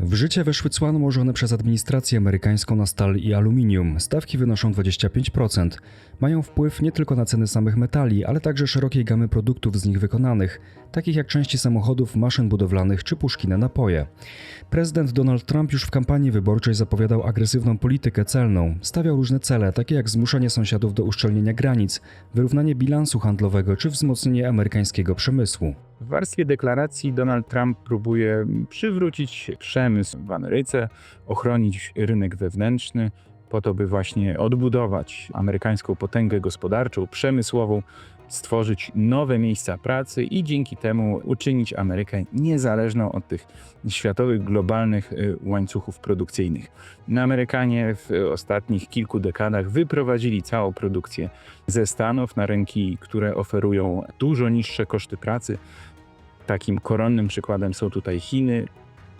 W życie weszły cła nałożone przez administrację amerykańską na stal i aluminium. Stawki wynoszą 25%. Mają wpływ nie tylko na ceny samych metali, ale także szerokiej gamy produktów z nich wykonanych, takich jak części samochodów, maszyn budowlanych czy puszki na napoje. Prezydent Donald Trump już w kampanii wyborczej zapowiadał agresywną politykę celną. Stawiał różne cele, takie jak zmuszanie sąsiadów do uszczelnienia granic, wyrównanie bilansu handlowego czy wzmocnienie amerykańskiego przemysłu. W warstwie deklaracji Donald Trump próbuje przywrócić przemysł w Ameryce, ochronić rynek wewnętrzny, po to, by właśnie odbudować amerykańską potęgę gospodarczą, przemysłową, stworzyć nowe miejsca pracy i dzięki temu uczynić Amerykę niezależną od tych światowych, globalnych y, łańcuchów produkcyjnych. No, Amerykanie w ostatnich kilku dekadach wyprowadzili całą produkcję ze Stanów na rynki, które oferują dużo niższe koszty pracy. Takim koronnym przykładem są tutaj Chiny.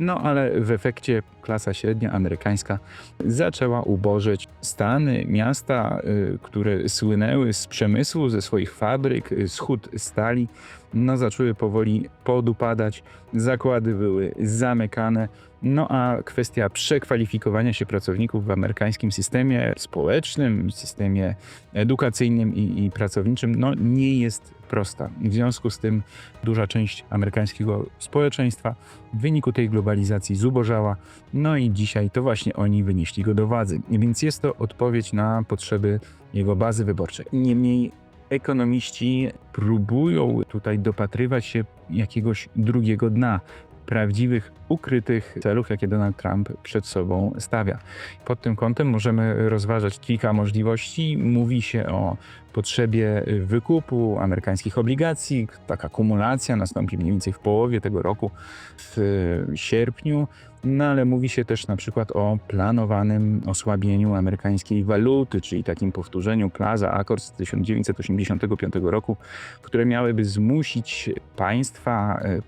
No ale w efekcie klasa średnia amerykańska zaczęła ubożeć Stany, miasta, y, które słynęły z przemysłu, ze swoich fabryk, y, z hut stali, no zaczęły powoli podupadać, zakłady były zamykane, no a kwestia przekwalifikowania się pracowników w amerykańskim systemie społecznym, systemie edukacyjnym i, i pracowniczym, no nie jest prosta. W związku z tym duża część amerykańskiego społeczeństwa w wyniku tej globalizacji zubożała, no i dzisiaj to właśnie oni wynieśli go do władzy. Więc jest to odpowiedź na potrzeby jego bazy wyborczej. Niemniej ekonomiści próbują tutaj dopatrywać się jakiegoś drugiego dna, prawdziwych, ukrytych celów, jakie Donald Trump przed sobą stawia. Pod tym kątem możemy rozważać kilka możliwości. Mówi się o potrzebie wykupu amerykańskich obligacji. Taka kumulacja nastąpi mniej więcej w połowie tego roku, w sierpniu. No ale mówi się też na przykład o planowanym osłabieniu amerykańskiej waluty, czyli takim powtórzeniu Plaza Accords z 1985 roku, które miałyby zmusić państwa e,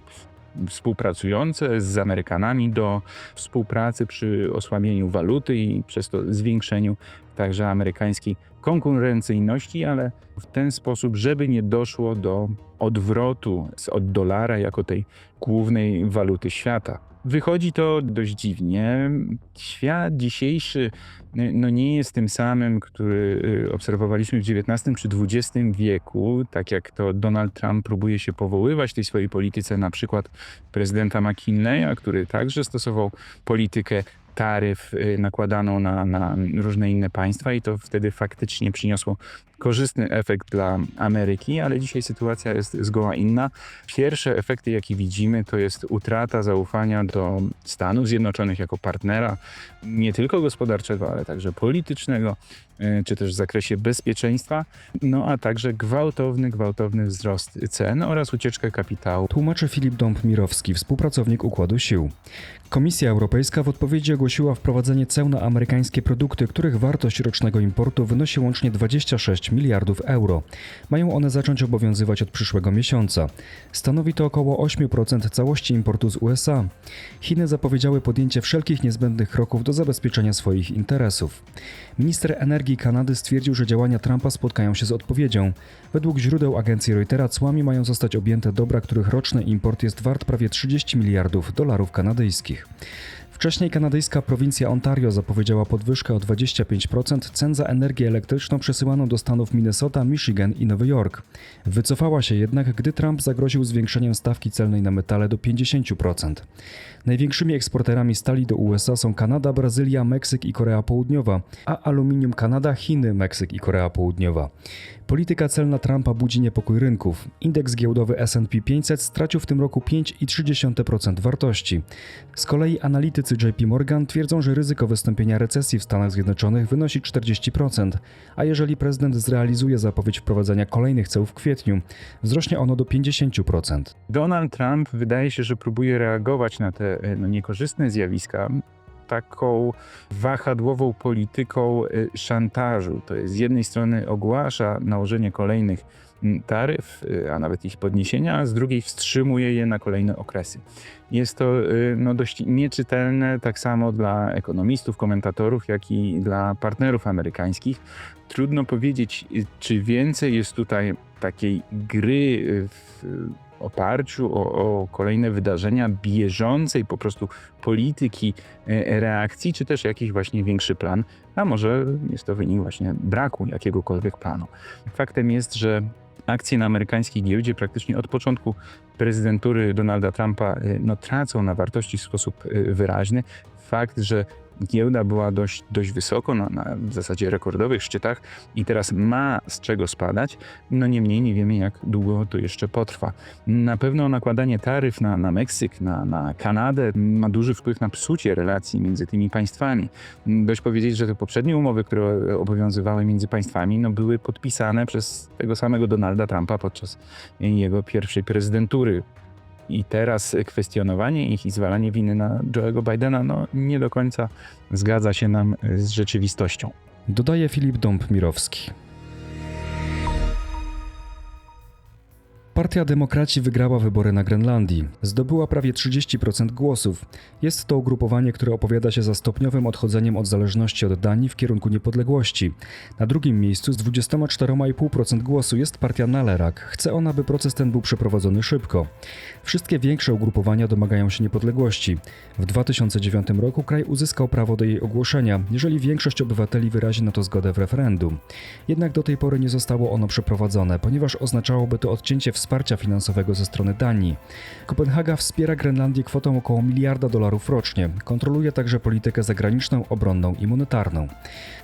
współpracujące z Amerykanami do współpracy przy osłabieniu waluty i przez to zwiększeniu także amerykańskiej konkurencyjności, ale w ten sposób, żeby nie doszło do odwrotu od dolara jako tej głównej waluty świata. Wychodzi to dość dziwnie. Świat dzisiejszy no nie jest tym samym, który y, obserwowaliśmy w XIX czy XX wieku, tak jak to Donald Trump próbuje się powoływać w tej swojej polityce, na przykład prezydenta McKinleya, który także stosował politykę taryf y, nakładaną na, na różne inne państwa i to wtedy faktycznie przyniosło korzystny efekt dla Ameryki, ale dzisiaj sytuacja jest zgoła inna. Pierwsze efekty, jakie widzimy, to jest utrata zaufania do Stanów Zjednoczonych jako partnera, nie tylko gospodarczego, ale także politycznego, y, czy też w zakresie bezpieczeństwa, no a także gwałtowny, gwałtowny wzrost cen oraz ucieczkę kapitału. Tłumaczy Filip Dąb-Mirowski, współpracownik Układu Sił. Komisja Europejska w odpowiedzi ogłosiła wprowadzenie ceł na amerykańskie produkty, których wartość rocznego importu wynosi łącznie 26 miliardów euro. Mają one zacząć obowiązywać od przyszłego miesiąca. Stanowi to około 8% całości importu z USA. Chiny zapowiedziały podjęcie wszelkich niezbędnych kroków do zabezpieczenia swoich interesów. Minister energii Kanady stwierdził, że działania Trumpa spotkają się z odpowiedzią. Według źródeł agencji Reutera cłami mają zostać objęte dobra, których roczny import jest wart prawie 30 miliardów dolarów kanadyjskich. Wcześniej kanadyjska prowincja Ontario zapowiedziała podwyżkę o 25% cen za energię elektryczną przesyłaną do stanów Minnesota, Michigan i Nowy Jork. Wycofała się jednak, gdy Trump zagroził zwiększeniem stawki celnej na metale do 50%. Największymi eksporterami stali do USA są Kanada, Brazylia, Meksyk i Korea Południowa, a aluminium Kanada, Chiny, Meksyk i Korea Południowa. Polityka celna Trumpa budzi niepokój rynków. Indeks giełdowy S&P 500 stracił w tym roku 5,3% wartości. Z kolei analitycy JP Morgan twierdzą, że ryzyko wystąpienia recesji w Stanach Zjednoczonych wynosi 40%, a jeżeli prezydent zrealizuje zapowiedź wprowadzenia kolejnych ceł w kwietniu, wzrośnie ono do 50%. Donald Trump wydaje się, że próbuje reagować na te no, niekorzystne zjawiska taką wahadłową polityką y, szantażu. To jest z jednej strony ogłasza nałożenie kolejnych mm, taryf, y, a nawet ich podniesienia, a z drugiej wstrzymuje je na kolejne okresy. Jest to y, no, dość nieczytelne tak samo dla ekonomistów, komentatorów, jak i dla partnerów amerykańskich. Trudno powiedzieć, czy więcej jest tutaj takiej gry w oparciu o, o kolejne wydarzenia, bieżącej po prostu polityki e, reakcji, czy też jakiś właśnie większy plan, a może jest to wynik właśnie braku jakiegokolwiek planu. Faktem jest, że akcje na amerykańskiej giełdzie praktycznie od początku prezydentury Donalda Trumpa e, no, tracą na wartości w sposób e, wyraźny. Fakt, że giełda była dość, dość wysoko, na, na w zasadzie rekordowych szczytach i teraz ma z czego spadać, no niemniej nie wiemy jak długo to jeszcze potrwa. Na pewno nakładanie taryf na, na Meksyk, na, na Kanadę ma duży wpływ na psucie relacji między tymi państwami. Dość powiedzieć, że te poprzednie umowy, które obowiązywały między państwami, no były podpisane przez tego samego Donalda Trumpa podczas jego pierwszej prezydentury. I teraz kwestionowanie ich i zwalanie winy na Joe'ego Bidena no, nie do końca zgadza się nam z rzeczywistością. Dodaje Filip Dąb-Mirowski. Partia Demokraci wygrała wybory na Grenlandii. Zdobyła prawie 30% głosów. Jest to ugrupowanie, które opowiada się za stopniowym odchodzeniem od zależności od Danii w kierunku niepodległości. Na drugim miejscu z 24,5% głosu jest partia Nalerak. Chce ona, by proces ten był przeprowadzony szybko. Wszystkie większe ugrupowania domagają się niepodległości. W 2009 roku kraj uzyskał prawo do jej ogłoszenia, jeżeli większość obywateli wyrazi na to zgodę w referendum. Jednak do tej pory nie zostało ono przeprowadzone, ponieważ oznaczałoby to odcięcie wsparcia finansowego ze strony Danii. Kopenhaga wspiera Grenlandię kwotą około miliarda dolarów rocznie. Kontroluje także politykę zagraniczną, obronną i monetarną.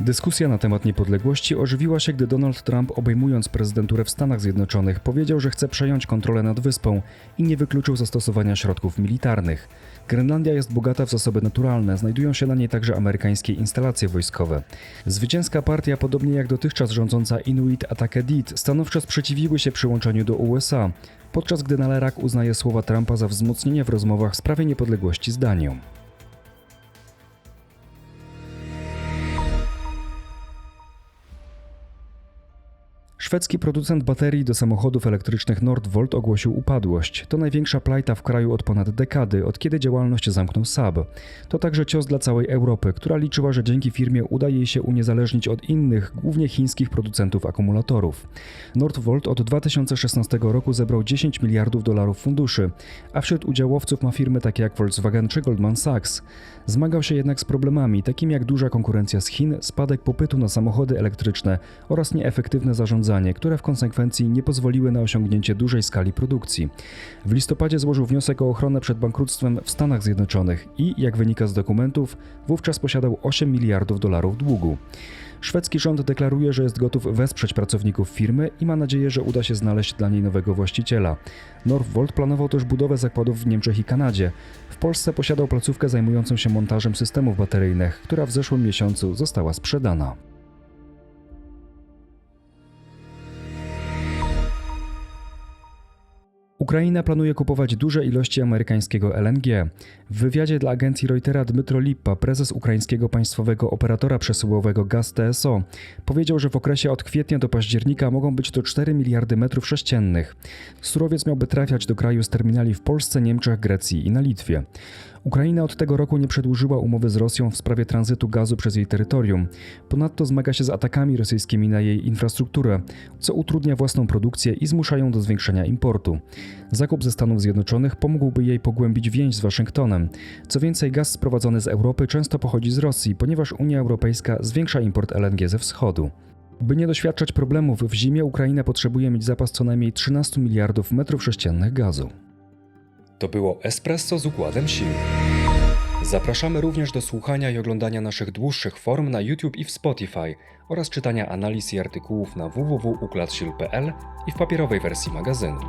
Dyskusja na temat niepodległości ożywiła się, gdy Donald Trump, obejmując prezydenturę w Stanach Zjednoczonych, powiedział, że chce przejąć kontrolę nad wyspą i nie wykluczył zastosowania środków militarnych. Grenlandia jest bogata w zasoby naturalne, znajdują się na niej także amerykańskie instalacje wojskowe. Zwycięska partia, podobnie jak dotychczas rządząca Inuit Atakedit, stanowczo sprzeciwiły się przyłączeniu do USA, podczas gdy Nalerak uznaje słowa Trumpa za wzmocnienie w rozmowach w sprawie niepodległości z Danią. Szwedzki producent baterii do samochodów elektrycznych Nordvolt ogłosił upadłość. To największa plajta w kraju od ponad dekady, od kiedy działalność zamknął Saab. To także cios dla całej Europy, która liczyła, że dzięki firmie uda jej się uniezależnić od innych, głównie chińskich producentów akumulatorów. Nordvolt od 2016 roku zebrał 10 miliardów dolarów funduszy, a wśród udziałowców ma firmy takie jak Volkswagen czy Goldman Sachs. Zmagał się jednak z problemami, takimi jak duża konkurencja z Chin, spadek popytu na samochody elektryczne oraz nieefektywne zarządzanie, które w konsekwencji nie pozwoliły na osiągnięcie dużej skali produkcji. W listopadzie złożył wniosek o ochronę przed bankructwem w Stanach Zjednoczonych i, jak wynika z dokumentów, wówczas posiadał 8 miliardów dolarów długu. Szwedzki rząd deklaruje, że jest gotów wesprzeć pracowników firmy i ma nadzieję, że uda się znaleźć dla niej nowego właściciela. Northvolt planował też budowę zakładów w Niemczech i Kanadzie. W Polsce posiadał placówkę zajmującą się montażem systemów bateryjnych, która w zeszłym miesiącu została sprzedana. Planuje kupować duże ilości amerykańskiego LNG. W wywiadzie dla agencji Reutera Dmytro Lippa, prezes ukraińskiego państwowego operatora przesyłowego Gaz TSO, powiedział, że w okresie od kwietnia do października mogą być to 4 miliardy metrów sześciennych. Surowiec miałby trafiać do kraju z terminali w Polsce, Niemczech, Grecji i na Litwie. Ukraina od tego roku nie przedłużyła umowy z Rosją w sprawie tranzytu gazu przez jej terytorium. Ponadto zmaga się z atakami rosyjskimi na jej infrastrukturę, co utrudnia własną produkcję i zmusza ją do zwiększenia importu. Zakup ze Stanów Zjednoczonych pomógłby jej pogłębić więź z Waszyngtonem. Co więcej, gaz sprowadzony z Europy często pochodzi z Rosji, ponieważ Unia Europejska zwiększa import LNG ze wschodu. By nie doświadczać problemów w zimie, Ukraina potrzebuje mieć zapas co najmniej 13 miliardów metrów sześciennych gazu. To było Espresso z układem sił. Zapraszamy również do słuchania i oglądania naszych dłuższych form na YouTube i w Spotify oraz czytania analiz i artykułów na www.układsil.pl i w papierowej wersji magazynu.